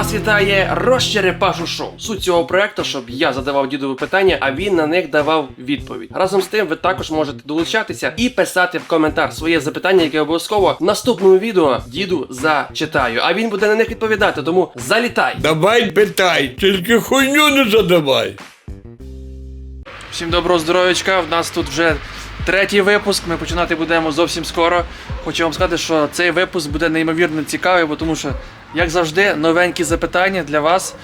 Вас вітає Розчерепашу шоу. Суть цього проекту, щоб я задавав дідові питання, а він на них давав відповідь. Разом з тим, ви також можете долучатися і писати в коментар своє запитання, яке обов'язково в наступному відео діду зачитаю. А він буде на них відповідати. Тому залітай! Давай питай, тільки хуйню не задавай. Всім доброго здоров'ячка. В нас тут вже третій випуск. Ми починати будемо зовсім скоро. Хочу вам сказати, що цей випуск буде неймовірно цікавий, бо тому що, як завжди, новенькі запитання для вас,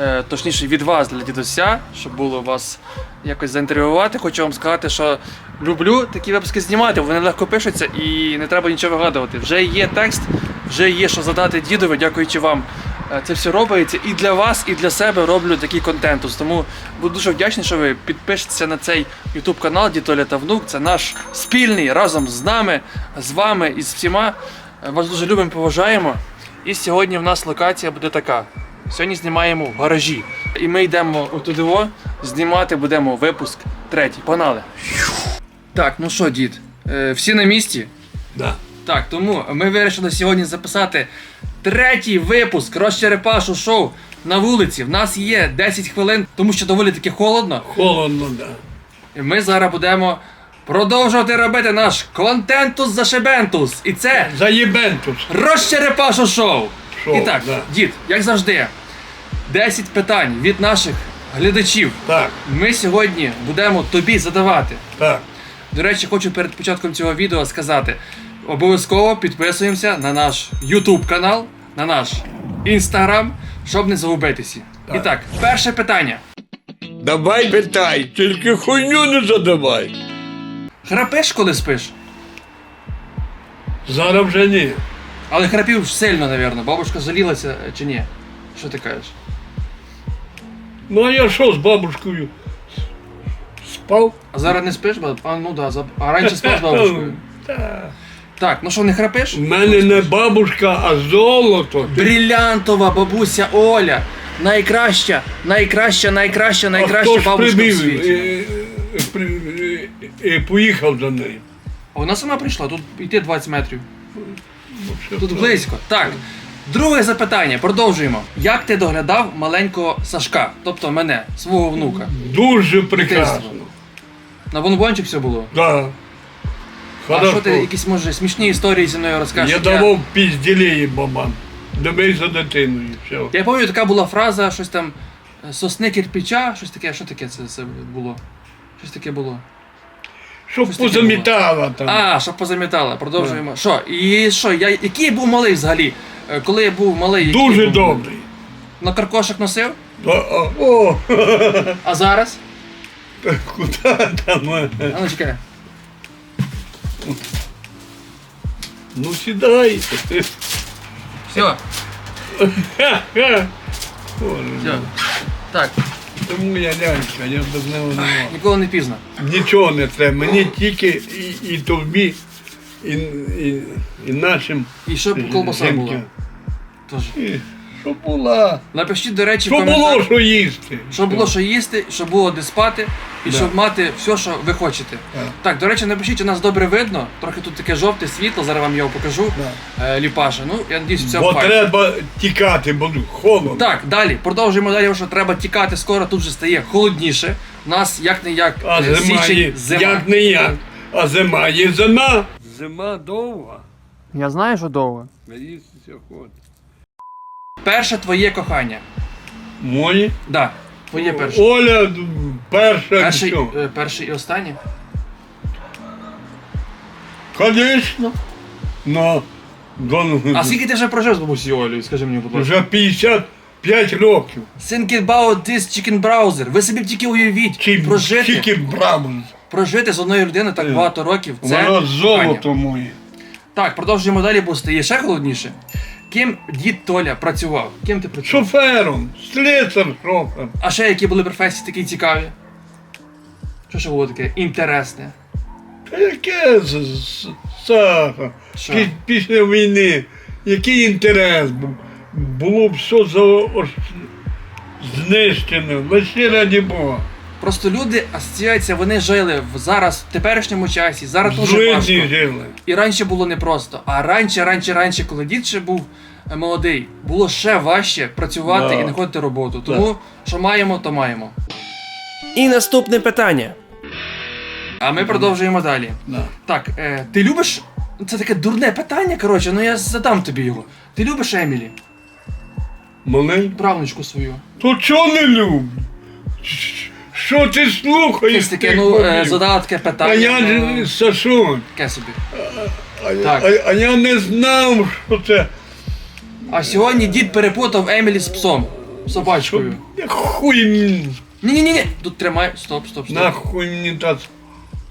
е, точніше від вас, для дідуся, щоб було вас якось заінтерв'ювати. Хочу вам сказати, що люблю такі випуски знімати, вони легко пишуться і не треба нічого вигадувати. Вже є текст, вже є що задати дідові, дякуючи вам. Е, Це все робиться і для вас, і для себе роблю такий контент. Тому буду дуже вдячний, що ви підпишетеся на цей YouTube канал Дітоля та Внук. Це наш спільний разом з нами, з вами і з всіма. Е, Вас дуже любимо, поважаємо. І сьогодні в нас локація буде така. Сьогодні знімаємо в гаражі. І ми йдемо отудиво, знімати будемо випуск третій. Погнали. Так, ну що, дід, е, всі на місці? Да. Так, тому ми вирішили сьогодні записати третій випуск Розчерепашу шоу на вулиці. В нас є 10 хвилин, тому що доволі таки холодно. Холодно, да. І ми зараз будемо продовжувати робити наш контентус зашибентус. І це Заєбентус. Розчерепашу шоу. Шоу, І так, да. дід, як завжди, 10 питань від наших глядачів. Так, Ми сьогодні будемо тобі задавати. так. До речі, хочу перед початком цього відео сказати: обов'язково підписуємося на наш YouTube канал, на наш Instagram, щоб не загубитися. І так, перше питання. Давай питай, тільки хуйню не задавай. Храпиш, коли спиш? Зараз вже ні. Але храпів сильно, напевно. Бабушка жалілася е, чи ні? Що ти кажеш? Ну а я що з бабушкою? Спав? А зараз не спиш? Ба- А ну да, за- а раніше спав з бабушкою. Та. Так, ну що, не храпиш? У мене не бабушка, а золото. Ти Брилянтова бабуся Оля. Найкраща, найкраща, найкраща, а найкраща хто ж бабушка в прибив світі. і, при- і, поїхав за нею. А Вона сама прийшла, тут йти 20 метрів. Тут близько. Так. Друге запитання, продовжуємо. Як ти доглядав маленького Сашка, тобто мене, свого внука? Дуже прекрасно. На бонбончик все було. Да. А що ти якісь може смішні історії зі мною розкажеш? Я давав пізділеї бабам. Дивись за дитиною. Все. Я пам'ятаю, така була фраза, щось там сосни кирпича, щось таке, що таке це, це було? Щось таке було. Щоб Щось таке позамітала там. А, щоб позамітала, продовжуємо. Що? І що? Я, який я був малий взагалі? Е, Коли я був малий, який Дуже я був? добрий. На каркошах носив? А, а, О, А зараз? куди там? е? А ну чекай. Ну сідай. Все, Ха-ха. Боже, все. Так, Тому я лялька, я без нього не можу. ніколи не пізно. Нічого не треба. Мені тільки і, і тобі, і, і, і нашим. І щоб колбаса жінкам. була. Тож. І Щоб була. Напишіть, до речі, в Щоб було що їсти. щоб було що їсти, щоб було де спати, і Да. щоб мати все, що ви хочете. Так. Так, до речі, напишіть, у нас добре видно. Трохи тут таке жовте світло, зараз вам його покажу. Е, Ліпаша. Ну, я надіюсь, все Бо файно. треба тікати, бо холодно. Так, далі. Продовжуємо далі, що треба тікати скоро, тут вже стає холодніше. У нас як не як А е, зима є, як не як. А зима є зима. Зима довга. Я знаю, що довго. Наїстися хоче. Перше твоє кохання. Моє? Да, твоє перше. Оля перша Перший, що? е, перший і останнє. Конечно. Но до, А скільки ти вже прожив з бабусею Олею, скажи мені, будь ласка. вже 55 років. Think about this chicken browser. Ви собі тільки уявіть, Чи прожити, тільки браво. прожити з одною людиною так Е. багато років. Це Воно кохання. золото моє. Так, продовжуємо далі, бо стає ще холодніше. Ким дід Толя працював? Ким ти працював? Шофером, слесар шофер. А ще які були професії такі цікаві? Що ще було таке інтересне? Та яке Саха? Що? Після війни. Який інтерес був? Було все за знищено. Лише раді Бога. Просто люди асоціюються, вони жили в зараз в теперішньому часі. Зараз дуже важко. Жили. І раніше було непросто. А раніше, раніше, раніше, коли дід ще був е, молодий, було ще важче працювати Да. і знаходити роботу. Тому що маємо, то маємо. І наступне питання. А ми продовжуємо далі. Да. Так, е, ти любиш. Це таке дурне питання, коротше, ну я задам тобі його. Ти любиш Емілі? Маленький. Правнучку свою. То чого не люблю? Що ти слухаєш? Якесь таке, тих ну, е, задала таке питання. А я ж Сашун, Таке собі. а, я- Так. а, а я не знав, що це. А сьогодні дід перепутав Емілі з псом. Собачкою. Я Хуй мені, Ні-ні-ні, тут тримай. Стоп, стоп, стоп. нахуй мені та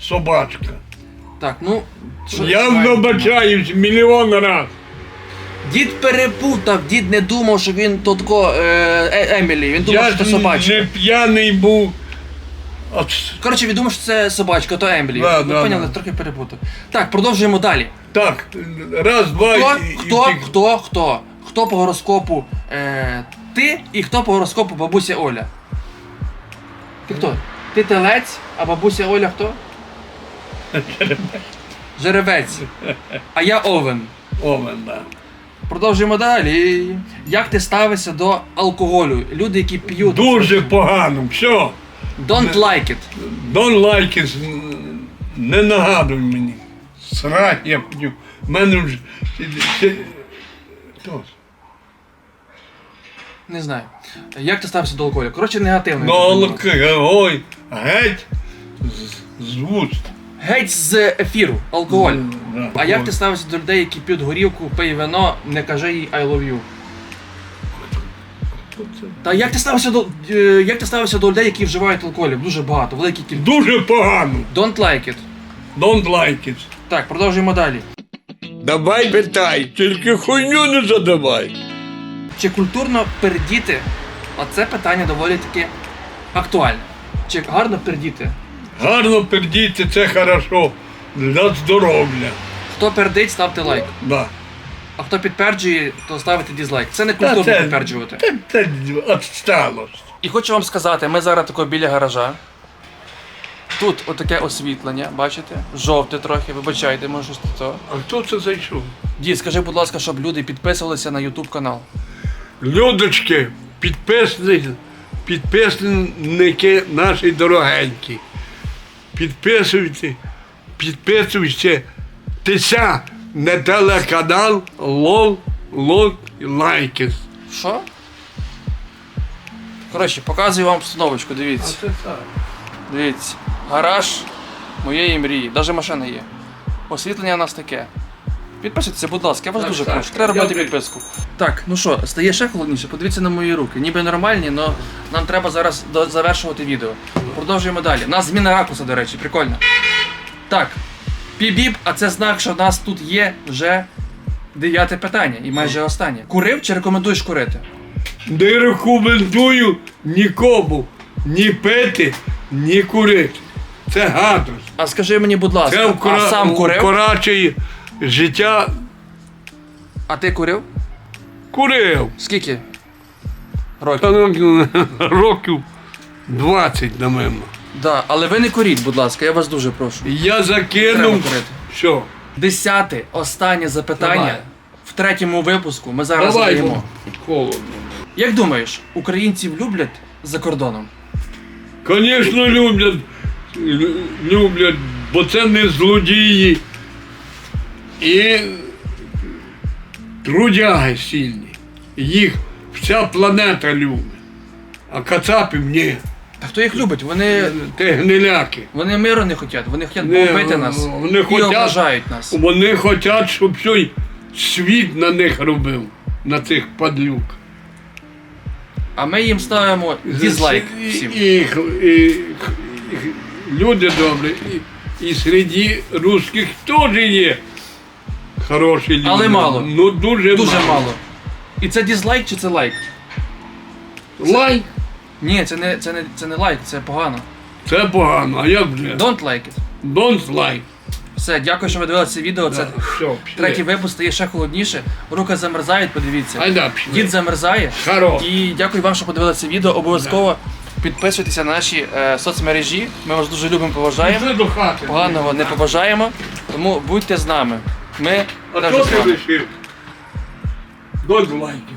собачка. Так, ну. що- Я вибачаюсь мільйон раз. Дід перепутав, дід не думав, що він то тако е, е, Емілі, він думав, Я що це ж собачка. не п'яний був. От, Коротше, він думав, що це собачка, то Емілі. Да, Ви да, поняли, да. трохи перепутав. Так, продовжуємо далі. так, раз, два Хто, і, і хто, втік. хто, хто? Хто по гороскопу е, ти і хто по гороскопу бабуся Оля? Ти хто? Ти телець, а бабуся Оля хто? Жеребець. А я овен. Овен, да. Продовжуємо далі. Як ти ставишся до алкоголю? Люди, які п'ють. Дуже погано. Все. Don't like it. Don't like it. Не нагадуй мені. Срать я п'ю. В мене вже. Хто? Не знаю. Як ти ставишся до алкоголю? Коротше, негативно. Тобі алки, ой, геть з- з вуст. Геть з ефіру, алкоголь. Да, А як ти ставишся до людей, які п'ють горілку, пий вино, не кажи їй I love you? Та як ти ставишся до е, як ти ставишся до людей, які вживають алкоголь? Дуже багато, великі кількість. Дуже погано. Don't like it. Don't like it. Так, продовжуємо далі. Давай питай, тільки хуйню не задавай. Чи культурно пердіти? Оце питання доволі таки актуальне. Чи гарно пердіти? Гарно пердіти, це хорошо. Для здоров'я. Хто пердить, ставте лайк. Да. А хто підтверджує, то ставите дізлайк. Це не Та культурно це- підтверджувати. Це, це відсталость. І хочу вам сказати, ми зараз тако біля гаража. Тут отаке освітлення, бачите? Жовте трохи, вибачайте, може щось то. А хто це зайшов? Дід, скажи, будь ласка, щоб люди підписувалися на YouTube канал. Людочки, підписники, підписники наші дорогенькі. Підписуйте, підписуйте. Тися на телеканал Лол Лол Лайкіс. Що? Коротше, показую вам обстановочку, дивіться. Дивіться. Гараж моєї мрії. Навіть машина є. Освітлення у нас таке. Підписуйтеся, будь ласка, я вас Так, дуже прошу. Треба робити Я- підписку. Так, ну що, стає ще холодніше, подивіться на мої руки. Ніби нормальні, але нам треба зараз завершувати відео. Продовжуємо далі. У нас зміна ракурсу, до речі, прикольно. Так, пібіп, а це знак, що в нас тут є вже дев'яте питання і майже останнє. Курив чи рекомендуєш курити? Не рекомендую нікому ні пити, ні курити. Це гадость. А скажи мені, будь Це ласка, вкра... а сам курив? вкорачує життя. А ти курив? Курив. Скільки? Років? Та, ну, Років 20, напевно. Да, але ви не куріть, будь ласка, я вас дуже прошу. Я Треба закинув. курити. Що? Десяте, останнє запитання. Давай. В третьому випуску ми зараз Давай, задаємо. бо холодно. Як думаєш, українців люблять за кордоном? Звісно, люблять, лю- люблять, бо це не злодії. І трудяги сильні. Їх вся планета любить. А кацапів ні. Та хто їх любить? Вони, Те гниляки. вони миру не хочуть, вони хочуть Не, бомбити нас вони і хотять- ображають нас. Вони хочуть, щоб цей світ на них робив, на цих падлюк. А ми їм ставимо дізлайк всім. І, і, і, і люди добрі, і, і серед русських теж є хороші люди. Але мало. Ну дуже, Дуже мало. І це дізлайк чи це лайк? Лайк. Ні, це не, це не, це не лайк, це погано. Це погано, а як же? Don't like it. Don't like. Все, дякую, що ви дивилися це відео. Це Все, пішли. третій випуск стає ще холодніше. Руки замерзають, подивіться. Айда, пішли. Дід замерзає. Хорош. І дякую вам, що подивилися відео. Обов'язково підписуйтеся на наші е, соцмережі. Ми вас дуже любимо, поважаємо. Пішли до хати. Поганого не побажаємо. Тому будьте з нами. Ми А що з ти вами. Дольду лайків.